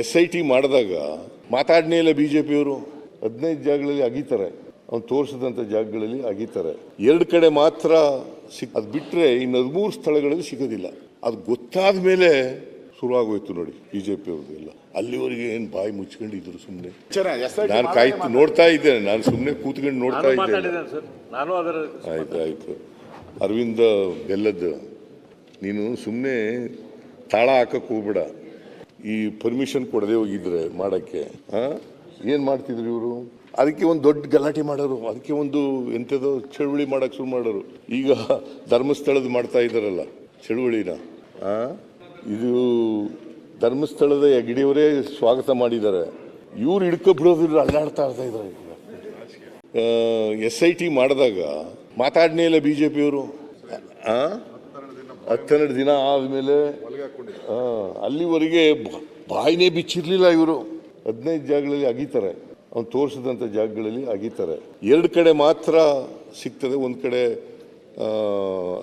S I T ಮಾಡಿದಾಗ ಮಾತಾಡನೇ ಇಲ್ಲ B J ಪಿಯವರು ಹದಿನೈದು ಜಾಗಗಳಲ್ಲಿ ಅಗೀತಾರೆ. ಅವ್ನು ತೋರಿಸಿದಂಥ ಜಾಗಗಳಲ್ಲಿ ಅಗೀತಾರೆ. ಎರಡು ಕಡೆ ಮಾತ್ರ ಸಿಕ್ ಅದು ಬಿಟ್ಟರೆ ಇನ್ನು ಹದಿಮೂರು ಸ್ಥಳಗಳಲ್ಲಿ ಸಿಗೋದಿಲ್ಲ. ಅದು ಗೊತ್ತಾದ ಮೇಲೆ ಶುರುವಾಗೋಯ್ತು ನೋಡಿ ಬಿ ಜೆ ಪಿಯವ್ರದ್ದು ಎಲ್ಲ. ಅಲ್ಲಿವರೆಗೆ ಏನು ಬಾಯಿ ಮುಚ್ಕೊಂಡಿದ್ರು ಸುಮ್ಮನೆ ನಾನು ಕಾಯ್ತು ನೋಡ್ತಾ ಇದ್ದೇನೆ ನಾನು ಸುಮ್ಮನೆ ಕೂತ್ಕೊಂಡು ನೋಡ್ತಾ ನಾನು ಇದ್ದೇನೆ. ಸರ್. ನಾನು ಅದರ ಆಯ್ತು ಆಯಿತು. ಅರವಿಂದ ಬೆಲ್ಲದ್ದು ನೀನು ಸುಮ್ಮನೆ ತಾಳ ಹಾಕಕ್ಕೆ ಹೋಗ್ಬೇಡ. ಈ ಪರ್ಮಿಷನ್ ಕೊಡದೆ ಹೋಗಿದ್ರೆ ಮಾಡಕ್ಕೆ ಏನು ಮಾಡ್ತಿದ್ರು ಇವರು? ಅದಕ್ಕೆ ಒಂದು ದೊಡ್ಡ ಗಲಾಟೆ ಮಾಡೋರು, ಅದಕ್ಕೆ ಒಂದು ಎಂಥದೋ ಚಳುವಳಿ ಮಾಡಕ್ಕೆ ಶುರು ಮಾಡೋರು. ಈಗ ಧರ್ಮಸ್ಥಳದ ಮಾಡ್ತಾ ಇದ್ದಾರಲ್ಲ, ಚಳುವಳಿನ ಇದು ಧರ್ಮಸ್ಥಳದ ಹೆಗ್ಡೆಯವರೇ ಸ್ವಾಗತ ಮಾಡಿದ್ದಾರೆ. ಇವ್ರು ಹಿಡ್ಕೊಬಿಡೋದಿಲ್ಲ ಅಲ್ಲಾಡ್ತಾ ಇರ್ತಾ ಇದ್ದಾರೆ ಎಸ್ ಐ ಟಿ ಮಾಡಿದಾಗ ಮಾತಾಡ್ನೇ ಇಲ್ಲ ಬಿ ಜೆ ಪಿಯವರು ಹತ್ತೆರಡು ದಿನ ಆದಮೇಲೆ ಅಲ್ಲಿವರೆಗೆ ಬಾಯಿನೇ ಬಿಚ್ಚಿರ್ಲಿಲ್ಲ ಇವರು. ಹದಿನೈದು ಜಾಗಗಳಲ್ಲಿ ಅಗೀತಾರೆ. ಅವ್ನು ತೋರಿಸಿದಂಥ ಜಾಗಗಳಲ್ಲಿ ಅಗೀತಾರೆ. ಎರಡು ಕಡೆ ಮಾತ್ರ ಸಿಗ್ತದೆ, ಒಂದು ಕಡೆ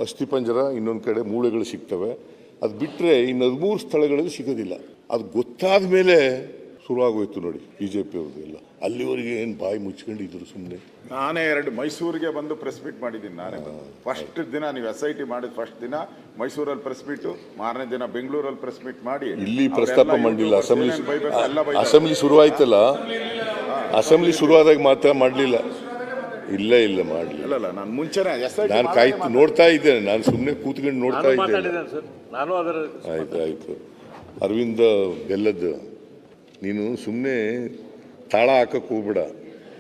ಅಸ್ಥಿಪಂಜರ ಇನ್ನೊಂದು ಕಡೆ ಮೂಳೆಗಳು ಸಿಗ್ತವೆ. ಅದು ಬಿಟ್ಟರೆ ಇನ್ನು ಹದಿಮೂರು ಸ್ಥಳಗಳಲ್ಲಿ ಸಿಗೋದಿಲ್ಲ. ಅದು ಗೊತ್ತಾದ ಮೇಲೆ ಶುರುವಾಗೋಯ್ತು ನೋಡಿ ಬಿ ಜೆ ಪಿ ಅವ್ರದ್ದು ಎಲ್ಲ. ಅಲ್ಲಿವರೆಗೆ ಏನು ಬಾಯಿ ಮುಚ್ಕೊಂಡಿದ್ರು ಸುಮ್ಮನೆ ನಾನೇ ಎರಡು ಮೈಸೂರಿಗೆ ಬಂದು ಪ್ರೆಸ್ ಮೀಟ್ ಮಾಡಿದ್ದೀನಿ ನಾನೇ ಫಸ್ಟ್ ದಿನ ನೀವು ಎಸ್ ಐ ಟಿ ಮಾಡಿದ ಫಸ್ಟ್ ದಿನ ಮೈಸೂರಲ್ಲಿ ಪ್ರೆಸ್ ಮೀಟು ಮಾರನೇ ದಿನ ಬೆಂಗಳೂರಲ್ಲಿ ಪ್ರೆಸ್ ಮೀಟ್ ಮಾಡಿ. ಇಲ್ಲಿ ಪ್ರಸ್ತಾಪ ಮಾಡಲಿಲ್ಲ. ಅಸೆಂಬ್ಲಿ. ಅಸೆಂಬ್ಲಿ ಶುರುವಾಯ್ತಲ್ಲ? ಅಸೆಂಬ್ಲಿ ಶುರುವಾದಾಗ ಮಾತ್ರ ಮಾಡಲಿಲ್ಲ. ಇಲ್ಲ ಇಲ್ಲ ಮಾಡಲಿ ಇಲ್ಲ ಇಲ್ಲ ನಾನು ಮುಂಚೆನೆ ಎಸ್ ಐ ಟಿ ನಾನು ಕಾಯ್ತು ನೋಡ್ತಾ ಇದ್ದೇನೆ. ನಾನು ಸುಮ್ಮನೆ ಕೂತ್ಕೊಂಡು ನೋಡ್ತಾ ನಾನು ಇದ್ದೇನೆ. ಸರ್. ನಾನು ಅದರ ಆಯ್ತು ಆಯ್ತು. ಅರವಿಂದ ಬೆಲ್ಲದ್ದು ನೀನು ಸುಮ್ಮನೆ ತಾಳ ಹಾಕಕ್ಕೆ ಹೋಗ್ಬೇಡ.